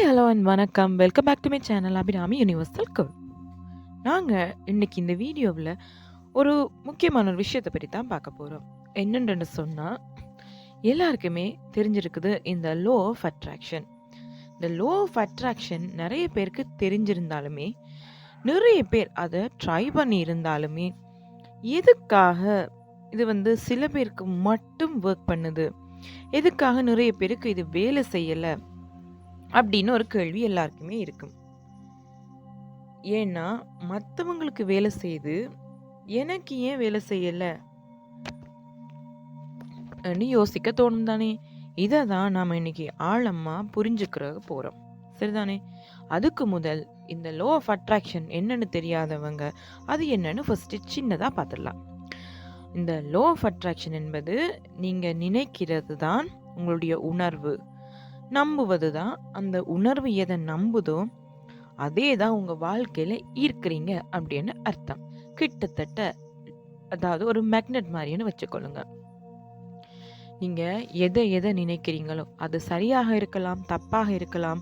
Hi hello and வணக்கம். Welcome back to my channel Abirami universal goal நாங்கள் இன்னைக்கு இந்த வீடியோவில் ஒரு முக்கியமான ஒரு விஷயத்தை பற்றி தான் பார்க்க போகிறோம் என்னென்னு சொன்னால் எல்லாருக்குமே தெரிஞ்சிருக்குது இந்த லோ ஆஃப் அட்ராக்ஷன் இந்த லோ ஆஃப் அட்ராக்ஷன் நிறைய பேருக்கு தெரிஞ்சிருந்தாலுமே நிறைய பேர் அதை ட்ரை பண்ணி இருந்தாலுமே எதுக்காக இது வந்து சில பேருக்கு மட்டும் ஒர்க் பண்ணுது? எதுக்காக நிறைய பேருக்கு இது வேலை செய்யலை? அப்படின்னு ஒரு கேள்வி எல்லாருக்குமே இருக்கும். ஏன்னா மற்றவங்களுக்கு வேலை செய்து எனக்கு ஏன் வேலை செய்யலை? யோசிக்க தோணும் தானே. இதை தான் நாம் இன்னைக்கு ஆழமாக புரிஞ்சுக்கிற போகிறோம் சரிதானே? அதுக்கு முதல் இந்த லோ ஆஃப் அட்ராக்ஷன் என்னன்னு தெரியாதவங்க அது என்னன்னு ஃபஸ்ட்டு சின்னதாக பார்த்துடலாம். இந்த லோ ஆஃப் அட்ராக்ஷன் என்பது நீங்கள் நினைக்கிறது தான் உங்களுடைய உணர்வு. நம்புவது தான் அந்த உணர்வு எதை நம்புதோ அதே தான் உங்கள் வாழ்க்கையில் ஈர்க்கிறீங்க அப்படின்னு அர்த்தம். கிட்டத்தட்ட அதாவது ஒரு மேக்னெட் மாதிரின்னு வச்சுக்கொள்ளுங்க. நீங்கள் எதை எதை நினைக்கிறீங்களோ அது சரியாக இருக்கலாம் தப்பாக இருக்கலாம்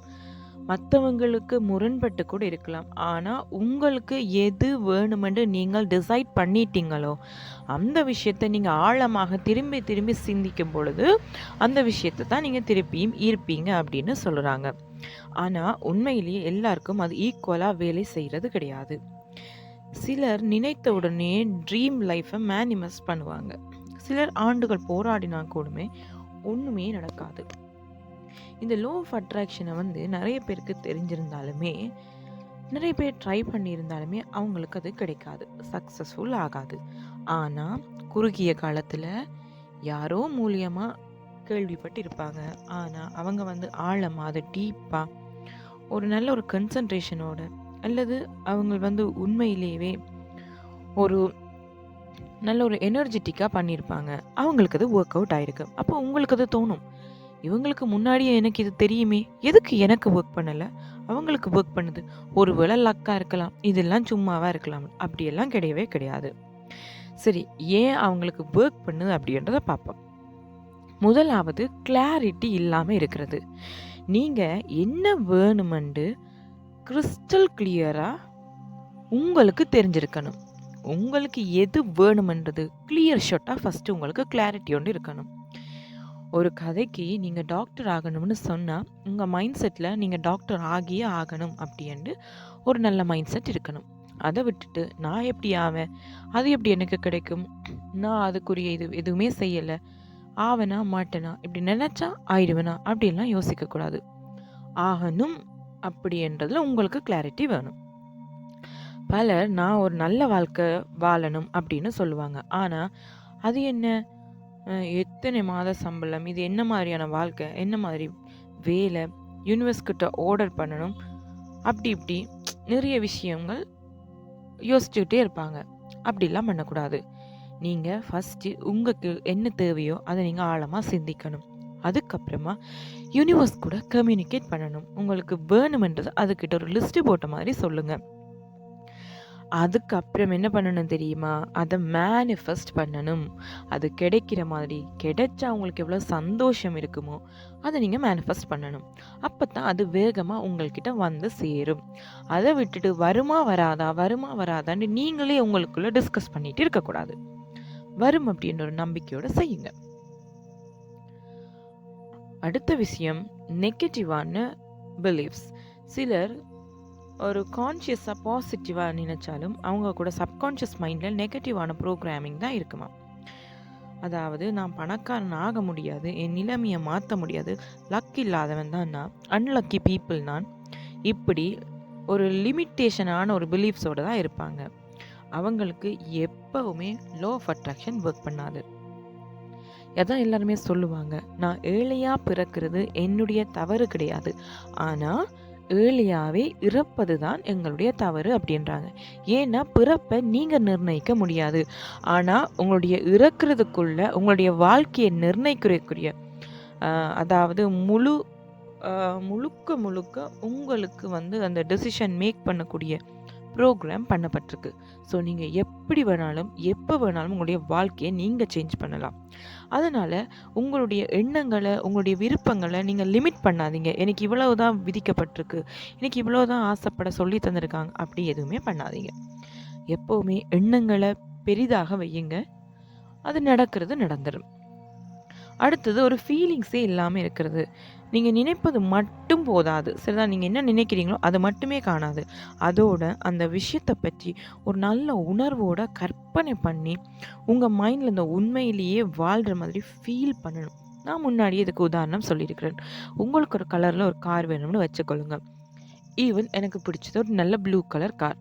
மற்றவங்களுக்கு முரண்பட்டு கூட இருக்கலாம். ஆனால் உங்களுக்கு எது வேணுமென்று நீங்கள் டிசைட் பண்ணிட்டீங்களோ அந்த விஷயத்தை நீங்கள் ஆழமாக திரும்பி திரும்பி சிந்திக்கும் பொழுது அந்த விஷயத்தை தான் நீங்கள் திருப்பியும் ஈர்ப்பீங்க அப்படின்னு சொல்கிறாங்க ஆனால் உண்மையிலேயே எல்லாருக்கும் அது ஈக்குவலாக வேலை செய்கிறது கிடையாது. சிலர் நினைத்த உடனே ட்ரீம் லைஃப்பை மேனிமஸ் பண்ணுவாங்க. சிலர் ஆண்டுகள் போராடினா கூடமே ஒன்றுமே நடக்காது. இந்த லோ ஆஃப் அட்ராக்ஷனை வந்து நிறைய பேருக்கு தெரிஞ்சிருந்தாலுமே நிறைய பேர் ட்ரை பண்ணியிருந்தாலுமே அவங்களுக்கு அது கிடைக்காது. சக்ஸஸ்ஃபுல் ஆகாது. ஆனால் குறுகிய காலத்தில் யாரோ மூலியமாக கேள்விப்பட்டு இருப்பாங்க ஆனால் அவங்க வந்து ஆழமாக அது டீப்பாக ஒரு நல்ல ஒரு கன்சன்ட்ரேஷனோட அல்லது அவங்க வந்து உண்மையிலேயே ஒரு நல்ல ஒரு எனர்ஜெட்டிக்காக பண்ணியிருப்பாங்க. அவங்களுக்கு அது ஒர்க் அவுட் ஆயிருக்கு. அப்போ உங்களுக்கு அது தோணும். இவங்களுக்கு முன்னாடியே எனக்கு இது தெரியுமே. எதுக்கு எனக்கு ஒர்க் பண்ணலை? அவங்களுக்கு ஒர்க் பண்ணுது. ஒரு வேளை லக்காக இருக்கலாம். இதெல்லாம் சும்மாவாக இருக்கலாம். அப்படியெல்லாம் கிடையவே கிடையாது. சரி ஏன் அவங்களுக்கு ஒர்க் பண்ணுது அப்படின்றத பார்ப்போம். முதலாவது கிளாரிட்டி இல்லாமல் இருக்கிறது. நீங்கள் என்ன வேணுமெண்டு கிறிஸ்டல் கிளியராக உங்களுக்கு தெரிஞ்சிருக்கணும். உங்களுக்கு எது வேணுமென்றது கிளியர் ஷாட்டாக ஃபஸ்ட்டு உங்களுக்கு கிளாரிட்டி ஒன்று இருக்கணும். ஒரு கதைக்கு நீங்கள் டாக்டர் ஆகணும்னு சொன்னால் உங்கள் மைண்ட் செட்டில் நீங்கள் டாக்டர் ஆகியே ஆகணும் அப்படின்ட்டு ஒரு நல்ல மைண்ட் செட் இருக்கணும். அதை விட்டுட்டு நான் எப்படி ஆவேன்? அது எப்படி எனக்கு கிடைக்கும்? நான் அதுக்குரிய இது எதுவுமே செய்யலை. ஆவனா மாட்டேனா? இப்படி நினச்சா ஆயிடுவேனா? அப்படின்லாம் யோசிக்கக்கூடாது. ஆகணும் அப்படின்றதுல உங்களுக்கு கிளாரிட்டி வேணும். பலர் நான் ஒரு நல்ல வாழ்க்கை வாழணும் அப்படின்னு சொல்லுவாங்க. ஆனால் அது என்ன? எத்தனை மாத சம்பளம்? இது என்ன மாதிரியான வாழ்க்கை? என்ன மாதிரி வேலை? யூனிவர்ஸ் கிட்ட ஆர்டர் பண்ணணும். அப்படி இப்படி நிறைய விஷயங்கள் யோசிச்சுக்கிட்டே இருப்பாங்க. அப்படிலாம் பண்ணக்கூடாது. நீங்கள் ஃபஸ்ட்டு உங்களுக்கு என்ன தேவையோ அதை நீங்கள் ஆழமாக சிந்திக்கணும். அதுக்கப்புறமா யூனிவர்ஸ் கூட கம்யூனிகேட் பண்ணணும். உங்களுக்கு வேணுமென்றது அதுக்கிட்ட ஒரு லிஸ்ட்டு போட்ட மாதிரி சொல்லுங்கள் அதுக்கப்புறம் என்ன பண்ணணும் தெரியுமா? அதை மேனிஃபெஸ்ட் பண்ணணும். அது கிடைக்கிற மாதிரி கிடைச்சா அவங்களுக்கு எவ்வளோ சந்தோஷம் இருக்குமோ அதை நீங்கள் மேனிஃபெஸ்ட் பண்ணணும். அப்போ தான் அது வேகமாக உங்கள்கிட்ட வந்து சேரும். அதை விட்டுட்டு வருமா வராதா வருமா வராதான்னு நீங்களே உங்களுக்குள்ளே டிஸ்கஸ் பண்ணிட்டு இருக்கக்கூடாது. வரும் அப்படின்ற ஒரு நம்பிக்கையோடு செய்யுங்க. அடுத்த விஷயம் நெகட்டிவான பிலீஃப்ஸ் சிலர் ஒரு கான்ஷியஸாக பாசிட்டிவாக நினச்சாலும் அவங்க கூட சப்கான்ஷியஸ் மைண்டில் நெகட்டிவான ப்ரோக்ராமிங் தான் இருக்குமா அதாவது நான் பணக்காரன் ஆக முடியாது என் நிலைமையை மாற்ற முடியாது. லக் இல்லாதவன் தான் நான். அன்லக்கி பீப்புள் நான். இப்படி ஒரு லிமிட்டேஷனான ஒரு பிலீஃப்ஸோடு தான் இருப்பாங்க. அவங்களுக்கு எப்போவுமே லோ ஆஃப் அட்ராக்ஷன் ஒர்க் பண்ணாது. எதான் எல்லாருமே சொல்லுவாங்க நான் ஏழையாக பிறக்கிறது என்னுடைய தவறு கிடையாது. ஆனால் ஏர்லியாகவே இறப்பது தான் எங்களுடைய தவறு அப்படின்றாங்க. ஏன்னா பிறப்பை நீங்கள் நிர்ணயிக்க முடியாது. ஆனால் உங்களுடைய இறக்குறதுக்குள்ள உங்களுடைய வாழ்க்கையை நிர்ணயிக்கிறக்கூடிய அதாவது முழு முழுக்க முழுக்க உங்களுக்கு வந்து அந்த டெசிஷன் மேக் பண்ணக்கூடிய ப்ரோக்ராம் பண்ணப்பட்டிருக்கு. ஸோ நீங்கள் எப்படி வேணாலும் எப்போ வேணாலும் உங்களுடைய வாழ்க்கையை நீங்கள் சேஞ்ச் பண்ணலாம். அதனால் உங்களுடைய எண்ணங்களை உங்களுடைய விருப்பங்களை நீங்கள் லிமிட் பண்ணாதீங்க. எனக்கு இவ்வளவு தான் விதிக்கப்பட்டிருக்கு. எனக்கு இவ்வளோ தான் ஆசைப்பட சொல்லி தந்திருக்காங்க. அப்படி எதுவுமே பண்ணாதீங்க. எப்போவுமே எண்ணங்களை பெரிதாக வையுங்க. அது நடக்கிறது நடந்துடும் அடுத்தது ஒரு ஃபீலிங்ஸே இல்லாமல் இருக்கிறது. நீங்கள் நினைப்பது மட்டும் போதாது. சரிதான் நீங்கள் என்ன நினைக்கிறீங்களோ அது மட்டுமே காணாது. அதோட அந்த விஷயத்தை பற்றி ஒரு நல்ல உணர்வோட கற்பனை பண்ணி உங்கள் மைண்டில் இந்த உண்மையிலேயே வாழ்கிற மாதிரி ஃபீல் பண்ணணும். நான் முன்னாடியே இதுக்கு உதாரணம் சொல்லியிருக்கிறேன். உங்களுக்கு ஒரு கலரில் ஒரு கார் வேணும்னு வச்சுக்கொள்ளுங்க ஈவன் எனக்கு பிடிச்சது ஒரு நல்ல ப்ளூ கலர் கார்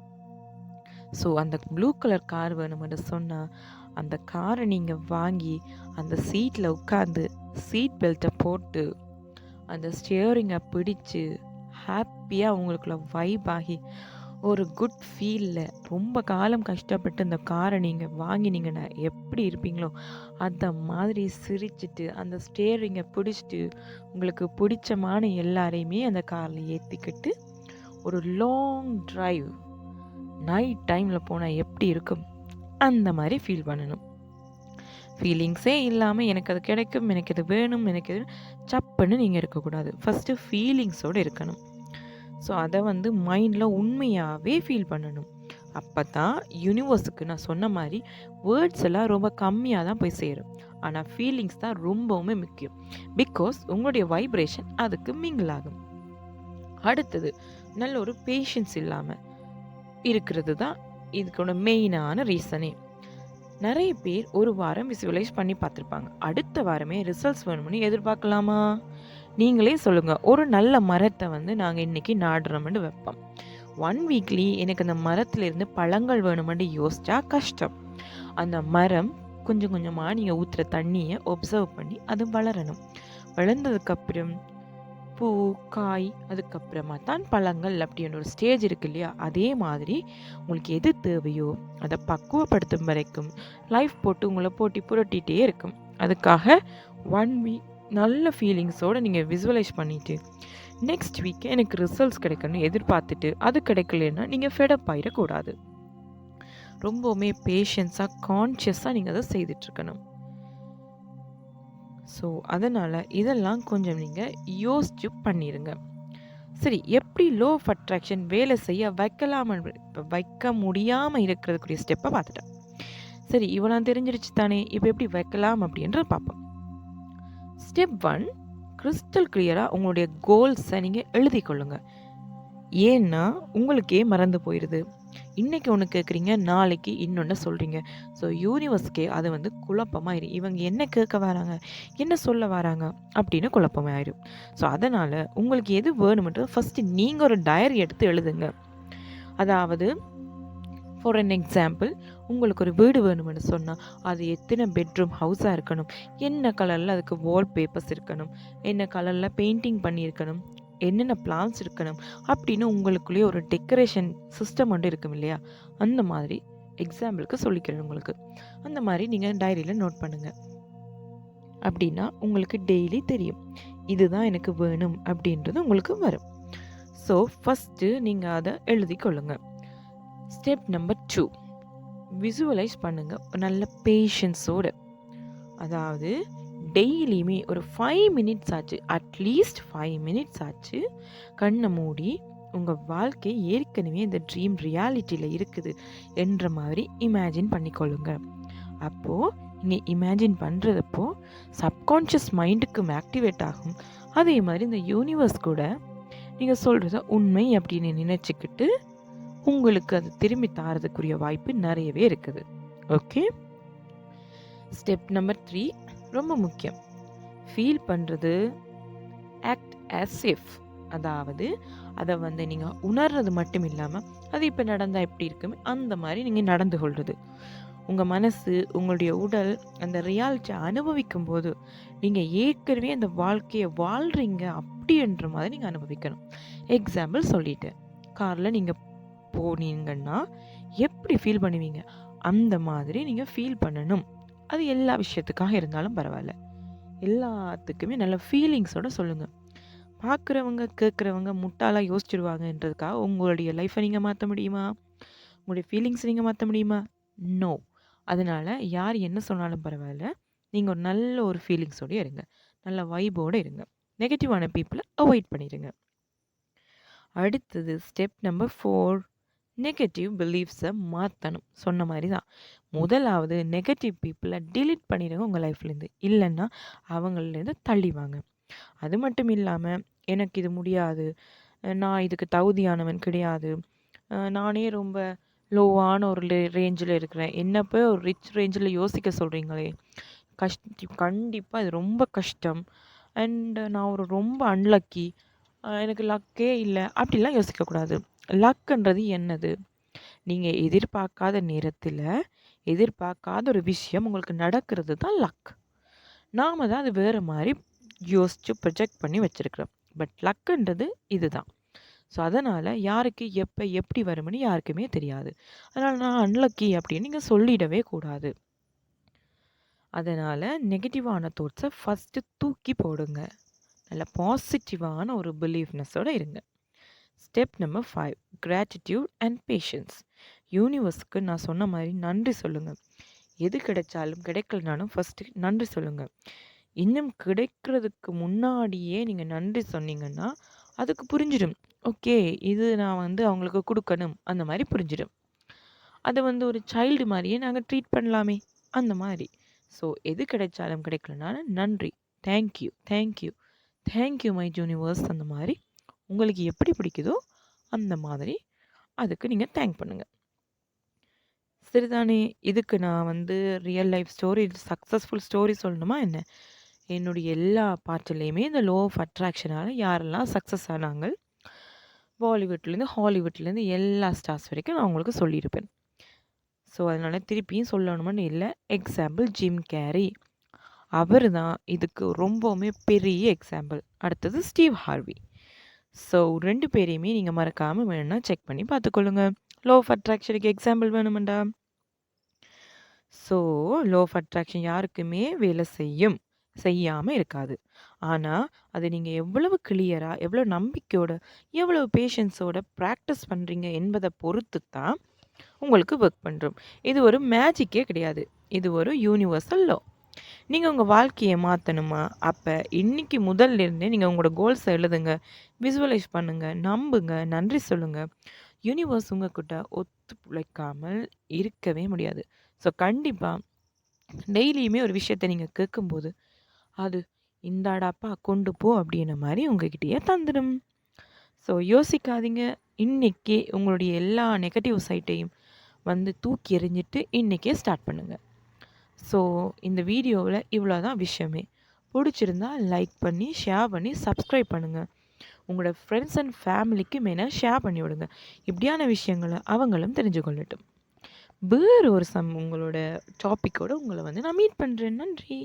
ஸோ அந்த ப்ளூ கலர் கார் வேணும்னு சொன்னால் அந்த காரை நீங்கள் வாங்கி அந்த சீட்டில் உட்காந்து சீட் பெல்ட்டை போட்டு அந்த ஸ்டியரிங்கை பிடிச்சு ஹாப்பியாக உங்களுக்குள்ள வைப் ஆகி ஒரு குட் ஃபீலில் ரொம்ப காலம் கஷ்டப்பட்டு இந்த காரை நீங்கள் வாங்கினீங்கன்னா எப்படி இருப்பீங்களோ அந்த மாதிரி சிரிச்சிட்டு அந்த ஸ்டேரிங்கை பிடிச்சிட்டு உங்களுக்கு பிடிச்சமான எல்லாரையுமே அந்த காரில் ஏற்றிக்கிட்டு ஒரு லாங் ட்ரைவ் நைட் டைமில் போனால் எப்படி இருக்கும்? அந்த மாதிரி ஃபீல் பண்ணணும். ஃபீலிங்ஸே இல்லாமல் எனக்கு அது கிடைக்கும் எனக்கு இது வேணும் எனக்கு இது சப்புன்னு நீங்கள் இருக்கக்கூடாது. ஃபஸ்ட்டு ஃபீலிங்ஸோடு இருக்கணும். ஸோ அதை வந்து மைண்டில் உண்மையாகவே ஃபீல் பண்ணணும். அப்போ தான் யூனிவர்ஸுக்கு நான் சொன்ன மாதிரி வேர்ட்ஸ் எல்லாம் ரொம்ப கம்மியாக தான் போய் சேரும். ஆனால் ஃபீலிங்ஸ் தான் ரொம்பவுமே முக்கியம். பிகாஸ் உங்களுடைய வைப்ரேஷன் அதுக்கு மிங்கிள் ஆகும் அடுத்தது நல்ல ஒரு பேஷன்ஸ் இல்லாமல் இருக்கிறது தான் இதுக்கோட மெயினான ரீசனே நிறைய பேர் ஒரு வாரம் விசுவலைஸ் பண்ணி பார்த்துருப்பாங்க. அடுத்த வாரமே ரிசல்ட்ஸ் வேணும்னு எதிர்பார்க்கலாமா? நீங்களே சொல்லுங்கள் ஒரு நல்ல மரத்தை வந்து நாங்கள் இன்றைக்கி நாடுறோம்னு வைப்போம். ஒன் வீக்லி எனக்கு அந்த மரத்துலேருந்து பழங்கள் வேணுமென்று யோசிச்சா கஷ்டம். அந்த மரம் கொஞ்சம் கொஞ்சமாக நீங்கள் ஊற்றுற தண்ணியை ஒப்சர்வ் பண்ணி அது வளரணும். வளர்ந்ததுக்கப்புறம் பூ காய் அதுக்கப்புறமா தான் பழங்கள் அப்படின்ற ஒரு ஸ்டேஜ் இருக்கு இல்லையா? அதே மாதிரி உங்களுக்கு எது தேவையோ அதை பக்குவப்படுத்தும் வரைக்கும் லைஃப் போட்டு உங்களை போட்டி புரட்டிகிட்டே இருக்கும். அதுக்காக ஒன் வீக் நல்ல ஃபீலிங்ஸோடு நீங்கள் விசுவலைஸ் பண்ணிவிட்டு நெக்ஸ்ட் வீக் எனக்கு ரிசல்ட்ஸ் கிடைக்கணும்னு எதிர்பார்த்துட்டு அது கிடைக்கலன்னா நீங்கள் ஃபெடப் ஆகிடக்கூடாது ரொம்பவுமே பேஷன்ஸாக கான்ஷியஸாக நீங்கள் அதை செய்துட்ருக்கணும் ஸோ அதனால் இதெல்லாம் கொஞ்சம் நீங்கள் யோசிச்சு பண்ணிடுங்க சரி எப்படி லோ ஆஃப் அட்ராக்ஷன் வேலை செய்ய வைக்கலாம் இப்போ வைக்க முடியாமல் இருக்கிறதுக்குரிய ஸ்டெப்பை பார்த்துட்டேன். சரி இவெல்லாம் தெரிஞ்சிருச்சு தானே இப்போ எப்படி வைக்கலாம் அப்படின்றத பார்ப்போம். ஸ்டெப் ஒன் கிறிஸ்டல் கிளியராக உங்களுடைய கோல்ஸை நீங்கள் எழுதி கொள்ளுங்கள் ஏன்னா உங்களுக்கே மறந்து போயிடுது இன்றைக்கி ஒன்று கேட்குறீங்க நாளைக்கு இன்னொன்று சொல்கிறீங்க ஸோ யூனிவர்ஸ்க்கே அது வந்து குழப்பமாயிரும் இவங்க என்ன கேட்க வராங்க என்ன சொல்ல வராங்க அப்படின்னு குழப்பமாயிரும். ஸோ அதனால் உங்களுக்கு எது வேணுமென்றது ஃபஸ்ட்டு நீங்கள் ஒரு டயரி எடுத்து எழுதுங்க. அதாவது ஃபார் அன் எக்ஸாம்பிள் உங்களுக்கு ஒரு வீடு வேணும்னு சொன்னால் அது எத்தனை பெட்ரூம் ஹவுஸாக இருக்கணும்? என்ன கலரில் அதுக்கு வால் பேப்பர்ஸ் இருக்கணும்? என்ன கலரில் பெயிண்டிங் பண்ணியிருக்கணும்? என்னென்ன பிளான்ஸ் இருக்கணும் அப்படின்னு உங்களுக்குள்ளேயே ஒரு டெக்கரேஷன் சிஸ்டம் வந்து இருக்கும் இல்லையா? அந்த மாதிரி எக்ஸாம்பிளுக்கு சொல்லிக்கிறேன் உங்களுக்கு. அந்த மாதிரி நீங்கள் டைரியில் நோட் பண்ணுங்கள் அப்படின்னா உங்களுக்கு டெய்லி தெரியும். இதுதான் எனக்கு வேணும் அப்படின்றது உங்களுக்கு வரும். ஸோ ஃபஸ்ட்டு நீங்கள் அதை எழுதி கொள்ளுங்கள் ஸ்டெப் நம்பர் டூ விசுவலைஸ் பண்ணுங்கள் நல்ல பேஷன்ஸோடு அதாவது டெய்லியுமே ஒரு ஃபைவ் மினிட்ஸ் ஆச்சு அட்லீஸ்ட் ஃபைவ் மினிட்ஸ் ஆச்சு கண்ணை மூடி உங்கள் வாழ்க்கை ஏற்கனவே இந்த ட்ரீம் ரியாலிட்டியில் இருக்குது என்ற மாதிரி இமேஜின் பண்ணிக்கொள்ளுங்க. அப்போது நீங்கள் இமேஜின் பண்ணுறதப்போ சப்கான்ஷியஸ் மைண்டுக்கும் ஆக்டிவேட் ஆகும். அதே மாதிரி இந்த யூனிவர்ஸ் கூட நீங்கள் சொல்கிறத உண்மை அப்படின்னு நினச்சிக்கிட்டு உங்களுக்கு அது திரும்பி தாரதுக்குரிய வாய்ப்பு நிறையவே இருக்குது. ஓகே ஸ்டெப் நம்பர் த்ரீ ரொம்ப முக்கியம். ஃபீல் பண்ணுறது ஆக்ட் ஆஸ் இஃப் அதாவது அதை வந்து நீங்கள் உணர்றது மட்டும் இல்லாமல் அது இப்போ நடந்தால் எப்படி இருக்குமே அந்த மாதிரி நீங்கள் நடந்து கொள்வது உங்கள் மனசு உங்களுடைய உடல் அந்த ரியாலிட்டியை அனுபவிக்கும் போது நீங்கள் ஏற்கனவே அந்த வாழ்க்கையை வாழ்கிறீங்க அப்படின்ற மாதிரி நீங்கள் அனுபவிக்கணும். எக்ஸாம்பிள் சொல்லிட்டேன். காரில் நீங்கள் போனீங்கன்னா எப்படி ஃபீல் பண்ணுவீங்க? அந்த மாதிரி நீங்கள் ஃபீல் பண்ணணும். அது எல்லா விஷயத்துக்காக இருந்தாலும் பரவாயில்ல. எல்லாத்துக்குமே நல்ல ஃபீலிங்ஸோட சொல்லுங்கள் பார்க்குறவங்க கேட்குறவங்க முட்டாளாக யோசிச்சிடுவாங்கன்றதுக்காக உங்களுடைய லைஃப்பை நீங்கள் மாற்ற முடியுமா? உங்களுடைய ஃபீலிங்ஸ் நீங்கள் மாற்ற முடியுமா? நோ அதனால் யார் என்ன சொன்னாலும் பரவாயில்ல. நீங்கள் ஒரு நல்ல ஒரு ஃபீலிங்ஸோடய இருங்க. நல்ல வைபோடு இருங்க. நெகட்டிவான பீப்புளை அவாய்ட் பண்ணிடுங்க அடுத்தது ஸ்டெப் நம்பர் ஃபோர் நெகட்டிவ் பிலீஃப்ஸை மாற்றணும் சொன்ன மாதிரி தான். முதலாவது நெகட்டிவ் பீப்புளை டிலீட் பண்ணிடுங்க உங்கள் லைஃப்லேருந்து இல்லைன்னா அவங்கள்லேருந்து தள்ளிவாங்க அது மட்டும் இல்லாமல் எனக்கு இது முடியாது நான் இதுக்கு தகுதியானவன் கிடையாது நானே ரொம்ப லோவான ஒரு ரேஞ்சில் இருக்கிறேன். என்ன போய் ஒரு ரிச் ரேஞ்சில் யோசிக்க சொல்கிறீங்களே கஷ்ட கண்டிப்பாக இது ரொம்ப கஷ்டம். அண்ட் நான் ஒரு ரொம்ப அன்லக்கி எனக்கு லக்கே இல்லை. அப்படிலாம் யோசிக்கக்கூடாது. லக்குன்றது என்னது? நீங்கள் எதிர்பார்க்காத நேரத்தில் எதிர்பார்க்காத ஒரு விஷயம் உங்களுக்கு நடக்கிறது தான் லக். நாம் தான் அது வேறு மாதிரி யோசித்து ப்ரொஜெக்ட் பண்ணி வச்சுருக்குறோம். பட் லக்குன்றது இதுதான். ஸோ அதனால் யாருக்கு எப்போ எப்படி வரும்னு யாருக்குமே தெரியாது. அதனால் நான் அன்லக்கி அப்படின்னு நீங்கள் சொல்லிடவே கூடாது. அதனால் நெகட்டிவான தோட்ஸை ஃபஸ்ட்டு தூக்கி போடுங்க. நல்ல பாசிட்டிவான ஒரு பிலீவ்னஸோடு இருங்க. Step number five gratitude and patience யூனிவர்ஸுக்கு நான் சொன்ன மாதிரி நன்றி சொல்லுங்கள் எது கிடைச்சாலும் கிடைக்கலனாலும் ஃபஸ்ட்டு நன்றி சொல்லுங்கள் இன்னும் கிடைக்கிறதுக்கு முன்னாடியே நீங்கள் நன்றி சொன்னீங்கன்னா அதுக்கு புரிஞ்சிடும். ஓகே இது நான் வந்து அவங்களுக்கு கொடுக்கணும். அந்த மாதிரி புரிஞ்சிடும். அதை வந்து ஒரு சைல்டு மாதிரியே நாங்கள் ட்ரீட் பண்ணலாமே. அந்த மாதிரி. ஸோ எது கிடைச்சாலும் கிடைக்கலனாலும் நன்றி. Thank you thank you thank you my universe அந்த மாதிரி உங்களுக்கு எப்படி பிடிக்குதோ அந்த மாதிரி அதுக்கு நீங்கள் தேங்க் பண்ணுங்கள் சரிதானே? இதுக்கு நான் வந்து real life story successful story சொல்லணுமா என்ன? என்னுடைய எல்லா பாட்டுலேயுமே இந்த லோ ஆஃப் அட்ராக்ஷனால் யாரெல்லாம் சக்ஸஸ் ஆனாங்க பாலிவுட்லேருந்து ஹாலிவுட்லேருந்து எல்லா ஸ்டார்ஸ் வரைக்கும் நான் உங்களுக்கு சொல்லியிருப்பேன். ஸோ அதனால் திருப்பியும் சொல்லணுமான்னு இல்லை. எக்ஸாம்பிள் ஜிம் கேரி அவர் தான் இதுக்கு ரொம்பவுமே பெரிய எக்ஸாம்பிள் அடுத்தது ஸ்டீவ் ஹார்வி ஸோ ரெண்டு பேரையுமே நீங்கள் மறக்காமல் வேணும்னா செக் பண்ணி பார்த்துக்கொள்ளுங்க. லோ ஆஃப் அட்ராக்ஷனுக்கு எக்ஸாம்பிள் வேணுமெண்டா? ஸோ லோ ஆஃப் அட்ராக்ஷன் யாருக்குமே வேலை செய்யும் செய்யாமல் இருக்காது. ஆனால் அதை நீங்கள் எவ்வளவு கிளியராக எவ்வளோ நம்பிக்கையோட எவ்வளோ பேஷன்ஸோட ப்ராக்டிஸ் பண்ணுறீங்க என்பதை பொறுத்து தான் உங்களுக்கு ஒர்க் பண்ணுறோம் இது ஒரு மேஜிக்கே கிடையாது. இது ஒரு யூனிவர்சல் லோ நீங்கள் உங்கள் வாழ்க்கையை மாற்றணுமா அப்போ இன்றைக்கி முதல்லேருந்தே நீங்கள் உங்களோட கோல்ஸை எழுதுங்க விசுவலைஸ் பண்ணுங்கள் நம்புங்க நன்றி சொல்லுங்கள் யூனிவர்ஸ் உங்ககிட்ட ஒத்து பிழைக்காமல் இருக்கவே முடியாது. ஸோ கண்டிப்பாக டெய்லியுமே ஒரு விஷயத்தை நீங்கள் கேட்கும்போது அது இந்தாடாப்பா கொண்டு போ அப்படின்ன மாதிரி உங்ககிட்டயே தந்துடும். ஸோ யோசிக்காதீங்க. இன்றைக்கே உங்களுடைய எல்லா நெகட்டிவ் சைட்டையும் வந்து தூக்கி எறிஞ்சிட்டு இன்றைக்கே ஸ்டார்ட் பண்ணுங்கள் ஸோ இந்த வீடியோவில் இவ்வளோ தான் விஷயமே. பிடிச்சிருந்தா லைக் பண்ணி ஷேர் பண்ணி சப்ஸ்கிரைப் பண்ணுங்கள் உங்களோட ஃப்ரெண்ட்ஸ் அண்ட் ஃபேமிலிக்கு மெயினாக ஷேர் பண்ணி விடுங்க. இப்படியான விஷயங்களை அவங்களும் தெரிஞ்சு கொள்ளட்டும் வேறு ஒரு சம் உங்களோட டாப்பிக்கோடு உங்களை வந்து நான் மீட் பண்ணுறேன் நன்றி.